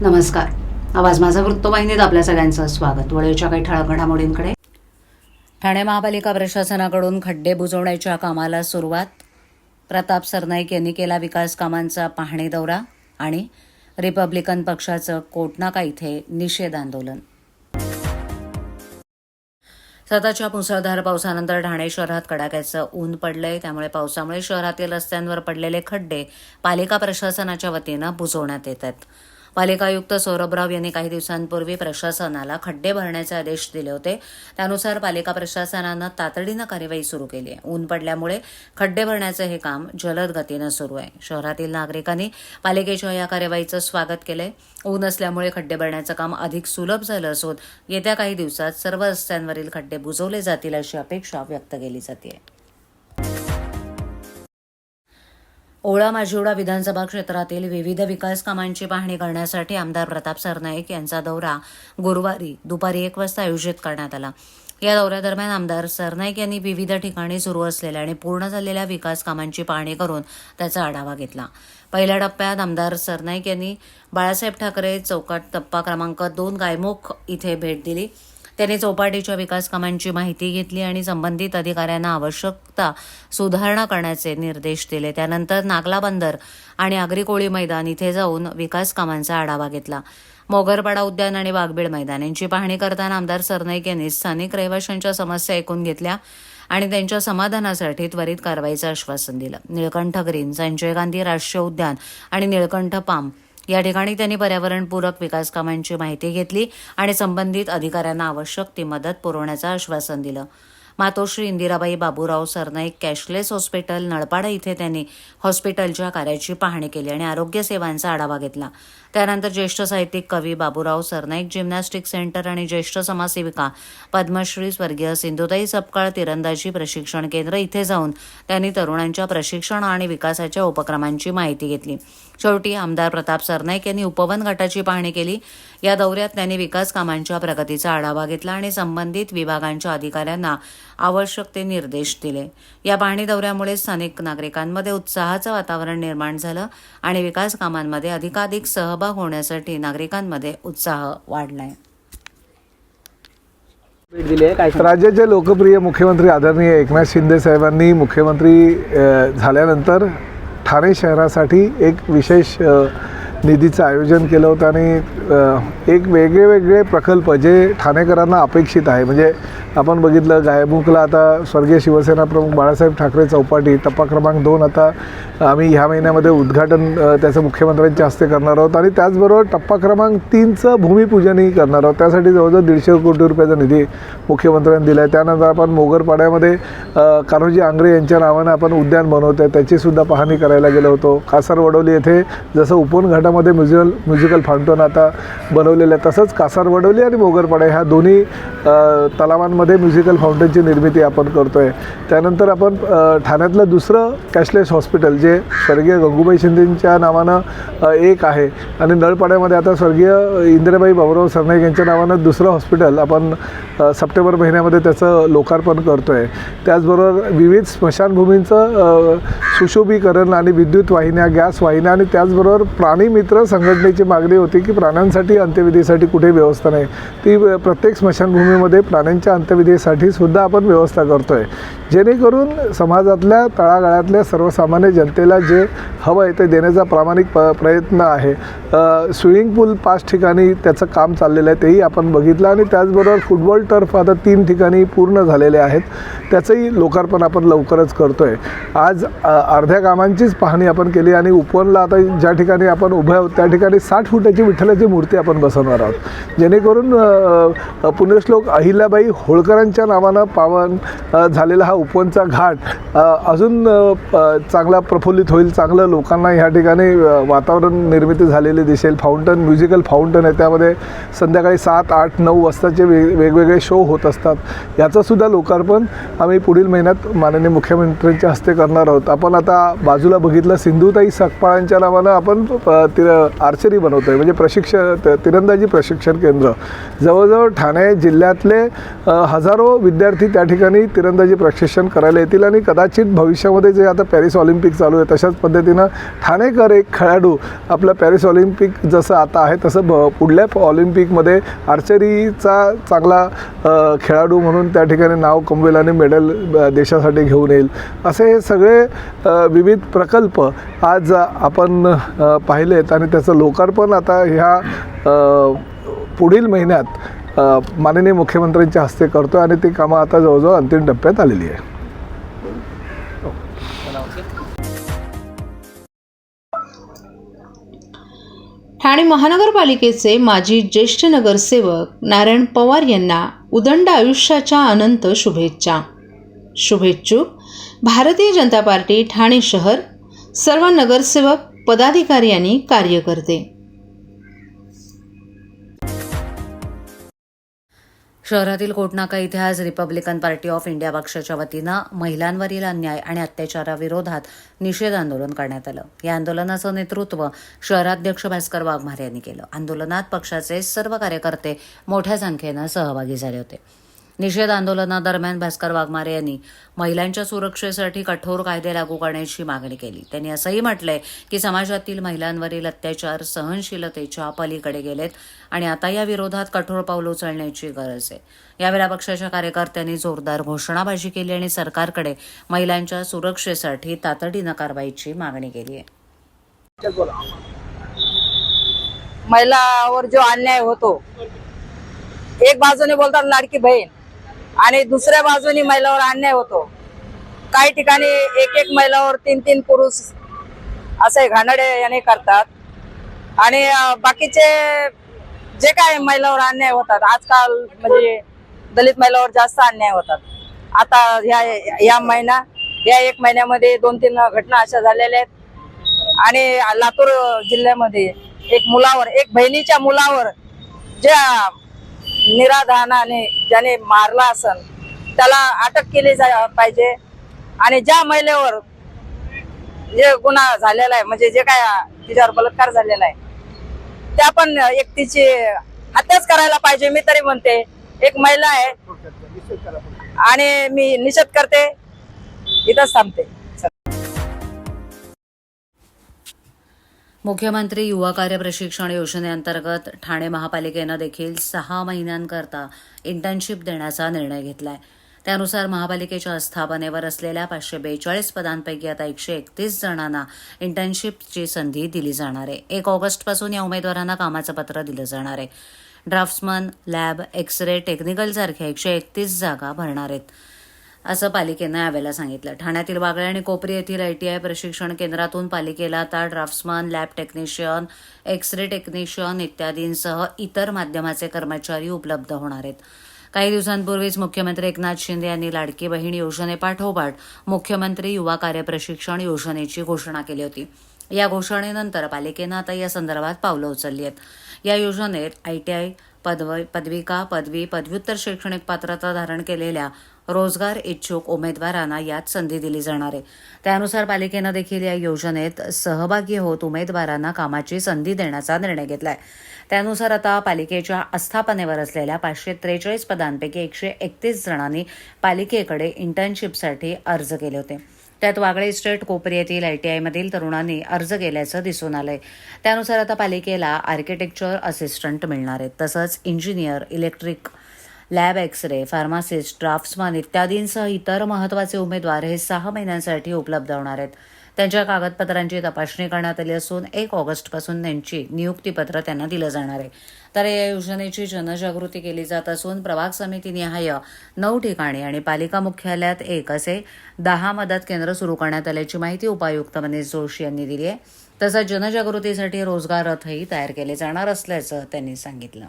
नमस्कार. आवाज माझा वृत्तवाहिनीत आपल्या सगळ्यांचं स्वागत. वळेच्या काही ठळक घडामोडींकडे. ठाणे महापालिका प्रशासनाकडून खड्डे बुजवण्याच्या कामाला सुरुवात. प्रताप सरनाईक यांनी केला विकास कामांचा पाहणी दौरा आणि रिपब्लिकन पक्षाचं कोटनाका इथे निषेध आंदोलन. सततच्या मुसळधार पावसानंतर ठाणे शहरात कडाक्याचं ऊन पडलंय. त्यामुळे पावसामुळे शहरातील रस्त्यांवर पडलेले खड्डे पालिका प्रशासनाच्या वतीनं बुजवण्यात येत आहेत. पालिका आयुक्त सौरभराव यांनी काही दिवसांपूर्वी प्रशासनाला खड्डे भरण्याचे आदेश दिले होते. त्यानुसार पालिका प्रशासनानं तातडीनं कार्यवाही सुरू केली आहे. ऊन पडल्यामुळे खड्डे भरण्याचं हे काम जलद गतीनं सुरू आहे. शहरातील नागरिकांनी पालिकेच्या या कार्यवाहीचं स्वागत केलंय. ऊन असल्यामुळे खड्डे भरण्याचं काम अधिक सुलभ झालं असून येत्या काही दिवसात सर्व रस्त्यांवरील खड्डे बुजवले जातील अशी अपेक्षा व्यक्त केली जाते ओळा माजिवडा विधानसभा क्षेत्रातील विविध विकास कामांची पाहणी करण्यासाठी आमदार प्रताप सरनाईक यांचा दौरा गुरुवारी दुपारी एक वाजता आयोजित करण्यात आला. या दौऱ्यादरम्यान आमदार सरनाईक यांनी विविध ठिकाणी सुरू असलेल्या आणि पूर्ण झालेल्या विकास कामांची पाहणी करून त्याचा आढावा घेतला. पहिल्या टप्प्यात आमदार सरनाईक यांनी बाळासाहेब ठाकरे चौकात टप्पा क्रमांक दोन गायमुख इथे भेट दिली. त्यांनी चौपाटीच्या विकास कामांची माहिती घेतली आणि संबंधित अधिकाऱ्यांना आवश्यकता सुधारणा करण्याचे निर्देश दिले. त्यानंतर नागला बंदर आणि आगरी मैदान इथे जाऊन विकास कामांचा आढावा घेतला. मोगरपाडा उद्यान आणि वाघबीड मैदान यांची पाहणी करताना आमदार सरनाईक यांनी स्थानिक रहिवाशांच्या समस्या ऐकून घेतल्या आणि त्यांच्या समाधानासाठी त्वरित कारवाईचं आश्वासन दिलं. निळकंठ ग्रीन संजय गांधी राष्ट्रीय उद्यान आणि निळकंठ पाम या ठिकाणी त्यांनी पर्यावरणपूरक विकास कामांची माहिती घेतली आणि संबंधित अधिकाऱ्यांना आवश्यक ती मदत पुरवण्याचं आश्वासन दिलं. मातोश्री इंदिराबाई बाबूराव सरनाईक कॅशलेस हॉस्पिटल नळपाडा इथे त्यांनी हॉस्पिटलच्या कार्याची पाहणी केली आणि आरोग्य सेवांचा आढावा घेतला. त्यानंतर ज्येष्ठ साहित्यिक कवी बाबूराव सरनाईक जिम्नॅस्टिक सेंटर आणि ज्येष्ठ समाजसेविका पद्मश्री स्वर्गीय सिंधुताई सपकाळ तिरंदाजी प्रशिक्षण केंद्र इथे जाऊन त्यांनी तरुणांच्या प्रशिक्षण आणि विकासाच्या उपक्रमांची माहिती घेतली. शेवटी आमदार प्रताप सरनाईक यांनी उपवन गटाची पाहणी केली. या दौऱ्यात त्यांनी विकास कामांच्या प्रगतीचा आढावा घेतला आणि संबंधित विभागांच्या अधिकाऱ्यांना आवश्यक ते निर्देश दिले. या पाहणी दौऱ्यामुळे स्थानिक नागरिकांमध्ये उत्साहाचं वातावरण निर्माण झालं आणि विकास कामांमध्ये अधिकाधिक सहभाग होण्यासाठी नागरिकांमध्ये उत्साह वाढलाय? राज्याचे लोकप्रिय मुख्यमंत्री आदरणीय एकनाथ शिंदे साहेबांनी मुख्यमंत्री झाल्यानंतर ठाणे शहरासाठी एक विशेष निधीचं आयोजन केलं होतं आणि एक वेगळे वेगळे प्रकल्प जे ठाणेकरांना अपेक्षित आहे म्हणजे आपण बघितलं गायमुखला आता स्वर्गीय शिवसेना प्रमुख बाळासाहेब ठाकरे चौपाटी टप्पा क्रमांक दोन आता आम्ही ह्या महिन्यामध्ये उद्घाटन त्याचं मुख्यमंत्र्यांच्या हस्ते करणार आहोत. आणि त्याचबरोबर टप्पा क्रमांक तीनचं भूमिपूजनही करणार आहोत. त्यासाठी जवळजवळ दीडशे कोटी रुपयाचा निधी मुख्यमंत्र्यांनी दिला आहे त्यानंतर आपण मोगरपाड्यामध्ये कान्होजी आंग्रे यांच्या नावानं आपण उद्यान बनवतो आहे त्याचीसुद्धा पाहणी करायला गेलो होतो. कासार वडोली येथे जसं उपवन घाटामध्ये म्युझिकल म्युझिकल फाउंटन आता बनवलेलं आहे तसंच कासार वडोली आणि मोगरपाडा ह्या दोन्ही तलावांमध्ये ठाण्यामध्ये म्युझिकल फाउंटनची निर्मिती आपण करतो आहे त्यानंतर आपण ठाण्यातलं दुसरं कॅशलेस हॉस्पिटल जे स्वर्गीय गंगूबाई शिंदेंच्या नावानं एक आहे. आणि नळपाड्यामध्ये आता स्वर्गीय इंदिराबाई बाबुराव सरनाईक यांच्या नावानं दुसरं हॉस्पिटल आपण सप्टेंबर महिन्यामध्ये त्याचं लोकार्पण करतो आहे त्याचबरोबर विविध स्मशानभूमींचं सुशोभीकरण आणि विद्युत वाहिन्या गॅस वाहिन्या आणि त्याचबरोबर प्राणीमित्र संघटनेची मागणी होती की प्राण्यांसाठी अंत्यविधीसाठी कुठे व्यवस्था नाही. ती प्रत्येक स्मशानभूमीमध्ये प्राण्यांच्या अंत्य अंत्यविधीसाठी सुद्धा आपण व्यवस्था करतो आहे जेणेकरून समाजातल्या तळागाळातल्या सर्वसामान्य जनतेला जे हवं आहे ते देण्याचा प्रामाणिक प प्रयत्न आहे. स्विमिंग पूल पाच ठिकाणी त्याचं काम चाललेलं आहे तेही आपण बघितलं आणि त्याचबरोबर फुटबॉल टर्फ आता तीन ठिकाणी पूर्ण झालेले आहेत. त्याचंही लोकार्पण आपण लवकरच करतो आहे आज अर्ध्या कामांचीच पाहणी आपण केली आणि उपवनला आता ज्या ठिकाणी आपण उभे आहोत त्या ठिकाणी साठ फुटाची विठ्ठलाची मूर्ती आपण बसवणार आहोत. जेणेकरून पुण्यश्लोक अहिल्याबाई होळकरांच्या नावानं पावन झालेला हा उपवनचा घाट अजून चांगला प्रफुल्लित होईल चांगलं लोकांना ह्या ठिकाणी वातावरण निर्मिती झालेली दिसेल. फाउंटन म्युझिकल फाउंटन आहे. त्यामध्ये संध्याकाळी सात आठ नऊ वाजताचे वेग वेगवेगळे शो होत असतात. याचंसुद्धा लोकार्पण आम्ही पुढील महिन्यात माननीय मुख्यमंत्र्यांच्या हस्ते करणार आहोत. आपण आता बाजूला बघितलं सिंधुताई सकपाळांच्या नावानं आपण तिर आर्चरी बनवतो आहे म्हणजे प्रशिक्षण तिरंदाजी प्रशिक्षण केंद्र. जवळजवळ ठाणे जिल्ह्यातले हजारो विद्यार्थी त्या ठिकाणी तिरंदाजी प्रशिक्षण करायला येतील आणि कदाचित भविष्यामध्ये जे आता पॅरिस ऑलिम्पिक चालू आहे तशाच पद्धतीनं ठाणेकर एक खेळाडू आपलं पॅरिस ऑलिम्पिक जसं आता आहे तसं ब पुढल्या ऑलिम्पिकमध्ये आर्चरीचा चांगला खेळाडू म्हणून त्या ठिकाणी नाव कमवेल आणि मेडल देशासाठी घेऊन येईल. असे हे सगळे विविध प्रकल्प आज आपण पाहिले पाहिलेत आणि त्याचं लोकार्पण आता ह्या पुढील महिन्यात माननीय मुख्यमंत्र्यांच्या हस्ते करतो आणि ती कामं आता जवळजवळ अंतिम टप्प्यात आलेली आहे. ठाणे महानगरपालिकेचे माजी ज्येष्ठ नगरसेवक नारायण पवार यांना उदंड आयुष्याच्या अनंत शुभेच्छा. शुभेच्छुक भारतीय जनता पार्टी ठाणे शहर सर्व नगरसेवक पदाधिकारी आणि कार्यकर्ते. शहरातील कोटनाका इथे आज रिपब्लिकन पार्टी ऑफ इंडिया पक्षाच्या वतीनं महिलांवरील अन्याय आणि अत्याचाराविरोधात निषेध आंदोलन करण्यात आलं. या आंदोलनाचं नेतृत्व शहराध्यक्ष भास्कर वाघमारे यांनी केलं. आंदोलनात पक्षाचे सर्व कार्यकर्ते मोठ्या संख्येनं सहभागी झाले होते. निषेध आंदोलनादरम्यान भास्कर वाघमारे यांनी महिलांच्या सुरक्षेसाठी कठोर कायदे लागू करण्याची मागणी केली. त्यांनी असंही म्हटलंय की समाजातील महिलांवरील अत्याचार सहनशीलतेच्या पलीकडे गेलेत आणि आता या विरोधात कठोर पाऊल उचलण्याची गरज आहे. यावेळेला पक्षाच्या कार्यकर्त्यांनी जोरदार घोषणाबाजी केली आणि सरकारकडे महिलांच्या सुरक्षेसाठी तातडीनं कारवाईची मागणी केली आहे. महिलावर जो अन्याय होतो एक बाजूने बोलतात लाडकी बहीण आणि दुसऱ्या बाजूने महिलावर अन्याय होतो. काही ठिकाणी एक एक महिलावर तीन तीन पुरुष असे घाणडे याने करतात. आणि बाकीचे जे काय महिलावर अन्याय होतात आजकाल म्हणजे दलित महिलावर जास्त अन्याय होतात. आता ह्या या महिना या एक महिन्यामध्ये दोन तीन घटना अशा झालेल्या आहेत. आणि लातूर जिल्ह्यामध्ये एक मुलावर एक बहिणीच्या मुलावर ज्या निराधानाने ज्याने मारला असन त्याला अटक केली जा पाहिजे. आणि ज्या महिलेवर जे गुन्हा झालेला आहे म्हणजे जे काय तिच्यावर बलात्कार झालेला आहे त्या पण व्यक्तीची हत्याच करायला पाहिजे मी तरी म्हणते. एक महिला आहे. आणि मी निषेध करते. इथंच थांबते. मुख्यमंत्री युवा कार्य प्रशिक्षण योजनेअंतर्गत ठाणे महापालिकेनं देखील सहा महिन्यांकरता इंटर्नशिप देण्याचा निर्णय घेतलाय. त्यानुसार महापालिकेच्या आस्थापनेवर असलेल्या पाचशे बेचाळीस पदांपैकी आता एकशे एकतीस जणांना इंटर्नशिपची संधी दिली जाणार आहे. एक ऑगस्टपासून या उमेदवारांना कामाचं पत्र दिलं जाणार आहे. Draftsman lab X ray technical सारख्या एकशे एकतीस जागा भरणार आहेत. असं पालिकेनं यावेळेला सांगितलं. ठाण्यातील वागळे आणि कोपरी येथील आयटीआय प्रशिक्षण केंद्रातून पालिकेला आता draftsman lab technician X ray technician इत्यादींसह इतर माध्यमाचे कर्मचारी उपलब्ध होणार आहेत. काही दिवसांपूर्वीच मुख्यमंत्री एकनाथ शिंदे यांनी लाडकी बहीण योजनेपाठोपाठ मुख्यमंत्री युवा कार्य प्रशिक्षण योजनेची घोषणा केली होती. या घोषणेनंतर पालिकेनं आता या संदर्भात पावलं उचलली आहेत. या योजनेत आयटीआय पदव पदविका पदवी पदव्युत्तर शैक्षणिक पात्रता धारण केलेल्या रोजगार इच्छुक उमेदवारांना यात संधी दिली जाणार आहे. त्यानुसार पालिकेनं देखील या योजनेत सहभागी होत उमेदवारांना कामाची संधी देण्याचा निर्णय घेतलाय. त्यानुसार आता पालिकेच्या आस्थापनेवर असलेल्या पाचशे त्रेचाळीस पदांपैकी एकशे एकतीस जणांनी पालिकेकडे इंटर्नशिपसाठी अर्ज केले होते. त्यात वागळे इस्टेट कोपरी येथील आयटीआयमधील तरुणांनी अर्ज केल्याचं दिसून आलंय. त्यानुसार आता पालिकेला आर्किटेक्चर असिस्टंट मिळणार आहेत. तसंच engineer electric lab X ray pharmacist draftsman इत्यादींसह इतर महत्त्वाचे उमेदवार हे सहा महिन्यांसाठी उपलब्ध होणार आहेत. त्यांच्या कागदपत्रांची तपासणी करण्यात आली असून एक ऑगस्टपासून त्यांची नियुक्तीपत्र त्यांना दिलं जाणार आहे. तर या योजनेची जनजागृती केली जात असून प्रभाग समितीनिहाय नऊ ठिकाणी आणि पालिका मुख्यालयात एक असे दहा मदत केंद्र सुरू करण्यात आल्याची माहिती उपायुक्त मनीष जोशी यांनी दिली आहे. तसंच जनजागृतीसाठी रोजगार रथही तयार केले जाणार असल्याचं त्यांनी सांगितलं.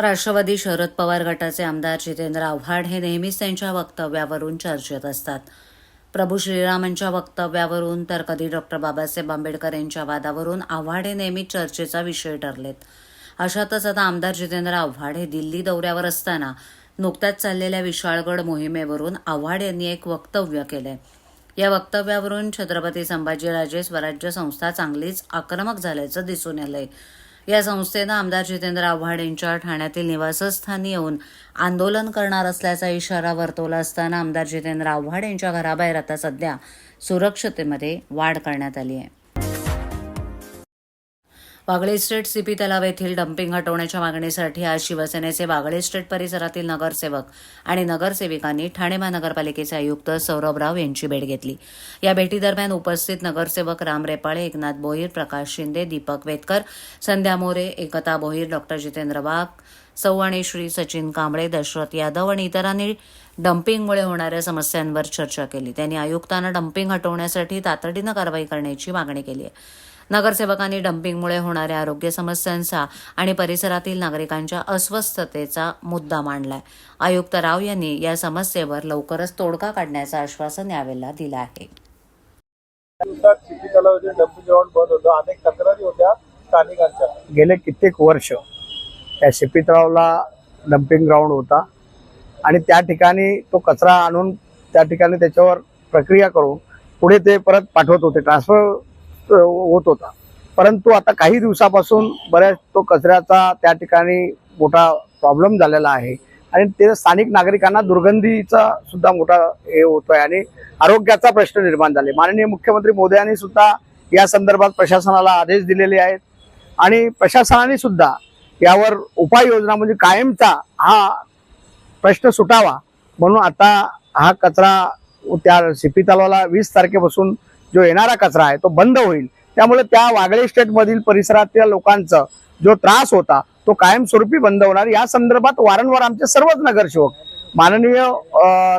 राष्ट्रवादी शरद पवार गटाचे आमदार जितेंद्र आव्हाड हे नेहमीच त्यांच्या वक्तव्यावरून चर्चेत असतात. प्रभू श्रीरामांच्या वक्तव्यावरून तर कधी डॉक्टर बाबासाहेब आंबेडकर यांच्या वादावरून आव्हाड हे नेहमीच चर्चेचा विषय ठरलेत. अशातच आता आमदार जितेंद्र आव्हाड हे दिल्ली दौऱ्यावर असताना नुकत्याच चाललेल्या विशाळगड मोहिमेवरून आव्हाड यांनी एक वक्तव्य केलंय. या वक्तव्यावरून छत्रपती संभाजीराजे स्वराज्य संस्था चांगलीच आक्रमक झाल्याचं दिसून आलंय. या संस्थेनं आमदार जितेंद्र आव्हाड यांच्या ठाण्यातील निवासस्थानी येऊन आंदोलन करणार असल्याचा इशारा वर्तवला असताना आमदार जितेंद्र आव्हाड यांच्या घराबाहेर आता सध्या सुरक्षतेमध्ये वाढ करण्यात आली आहे. वागळे इस्टेट सीपी तलाव येथील डम्पिंग हटवण्याच्या मागणीसाठी आज शिवसेनेचे वागळे इस्टेट परिसरातील नगरसेवक आणि नगरसेविकांनी ठाणे महानगरपालिकेचे आयुक्त सौरभ राव यांची भेट घेतली. या भेटीदरम्यान उपस्थित नगरसेवक राम रेपाळे एकनाथ बोईर प्रकाश शिंदे दीपक वेतकर संध्या मोरे एकता भोईर डॉक्टर जितेंद्र वाघ सौ आणि श्री सचिन कांबळे दशरथ यादव आणि इतरांनी डम्पिंगमुळे होणाऱ्या समस्यांवर चर्चा केली. त्यांनी आयुक्तांना डम्पिंग हटवण्यासाठी तातडीनं कारवाई करण्याची मागणी केली आहे. नगरसेवकांनी डम्पिंगमुळे होणाऱ्या आरोग्य समस्यांचा आणि परिसरातील नागरिकांच्या अस्वस्थतेचा मुद्दा मांडलाय. आयुक्त राव यांनी या समस्येवर लवकरच तोडगा काढण्याचं आश्वासन यावेळेला दिलं आहे. दिवसात सिटी तलावाचे डम्पिंग ग्राउंड बंद होतं. अनेक तक्रारी होत्या स्थानिकांच्या. गेले कित्येक वर्ष त्या शिपी तलावाला डम्पिंग ग्राउंड होता आणि त्या ठिकाणी तो कचरा आणून त्या ठिकाणी त्याच्यावर प्रक्रिया करून पुढे ते परत पाठवत होते. ट्रान्सफर होत होता. परंतु आता काही दिवसापासून बऱ्याच तो कचऱ्याचा त्या ठिकाणी मोठा प्रॉब्लेम झालेला आहे. आणि ते स्थानिक नागरिकांना दुर्गंधीचा सुद्धा मोठा हे होतोय आणि आरोग्याचा प्रश्न निर्माण झाले. माननीय मुख्यमंत्री मोदयांनी सुद्धा या संदर्भात प्रशासनाला आदेश दिलेले आहेत. आणि प्रशासनाने सुद्धा यावर उपाययोजना म्हणजे कायमचा हा प्रश्न सुटावा म्हणून आता हा कचरा त्या सिपी तलावाला वीस तारखेपासून जो येणारा कचरा आहे तो बंद होईल. त्यामुळे त्या वागळे स्टेटमधील परिसरातल्या लोकांचा जो त्रास होता तो कायमस्वरूपी बंद होणार. या संदर्भात वारंवार आमचे सर्वच नगरसेवक माननीय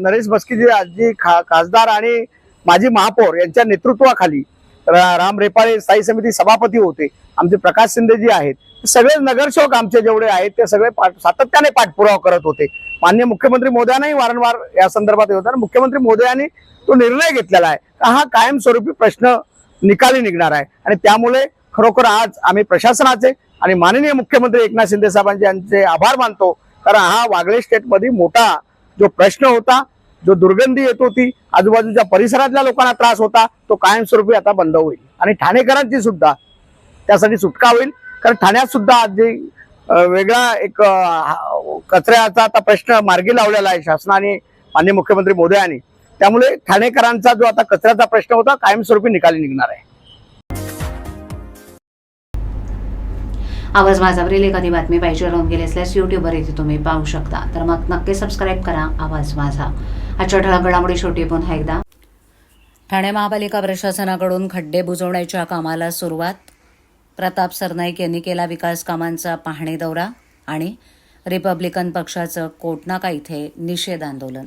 नरेश बस्कीजी आजी खा खासदार आणि माजी महापौर यांच्या नेतृत्वाखाली राम रेपाळे स्थायी समिती सभापती होते. आमचे प्रकाश शिंदे जी आहेत सगळे नगरसेवक आमचे जेवढे आहेत ते सगळे पाठ- सातत्याने पाठपुरावा करत होते. मान्य मुख्यमंत्री मोदयांनाही वारंवार या संदर्भात होता मुख्यमंत्री मोदयांनी तो निर्णय घेतलेला आहे हा कायमस्वरूपी प्रश्न निकाली निघणार आहे. आणि त्यामुळे खरोखर आज आम्ही प्रशासनाचे आणि माननीय मुख्यमंत्री एकनाथ शिंदे साहेबांचे यांचे आभार मानतो. कारण हा वागळे स्टेटमध्ये मोठा जो प्रश्न होता जो दुर्गंधी येत होती आजूबाजूच्या परिसरातल्या लोकांना त्रास होता तो कायमस्वरूपी आता बंद होईल. आणि ठाणेकरांची सुद्धा त्यासाठी सुटका होईल. कारण ठाण्यात सुद्धा आज जे वेगळा एक कचऱ्याचा आता प्रश्न मार्गी लावलेला आहे शासनाने माननीय मुख्यमंत्री मोदयांनी. त्यामुळे ठाणेकरांचा जो आता कचऱ्याचा प्रश्न होता कायमस्वरूपी निकाली निघणार आहे. आवाज माझावरील एखादी बातमी पाहिजे राहून गेली असल्यास युट्यूबवर इथे तुम्ही पाहू शकता. तर मग नक्की सबस्क्राईब करा. आवाज माझा. आजच्या ठळक घडामोडी शेवटी पुन्हा एकदा. ठाणे महापालिका प्रशासनाकडून खड्डे बुजवण्याच्या कामाला सुरुवात. प्रताप सरनाईक यांनी केला विकास कामांचा पाहणी दौरा आणि रिपब्लिकन पक्षाचं कोटनाका इथे निषेध आंदोलन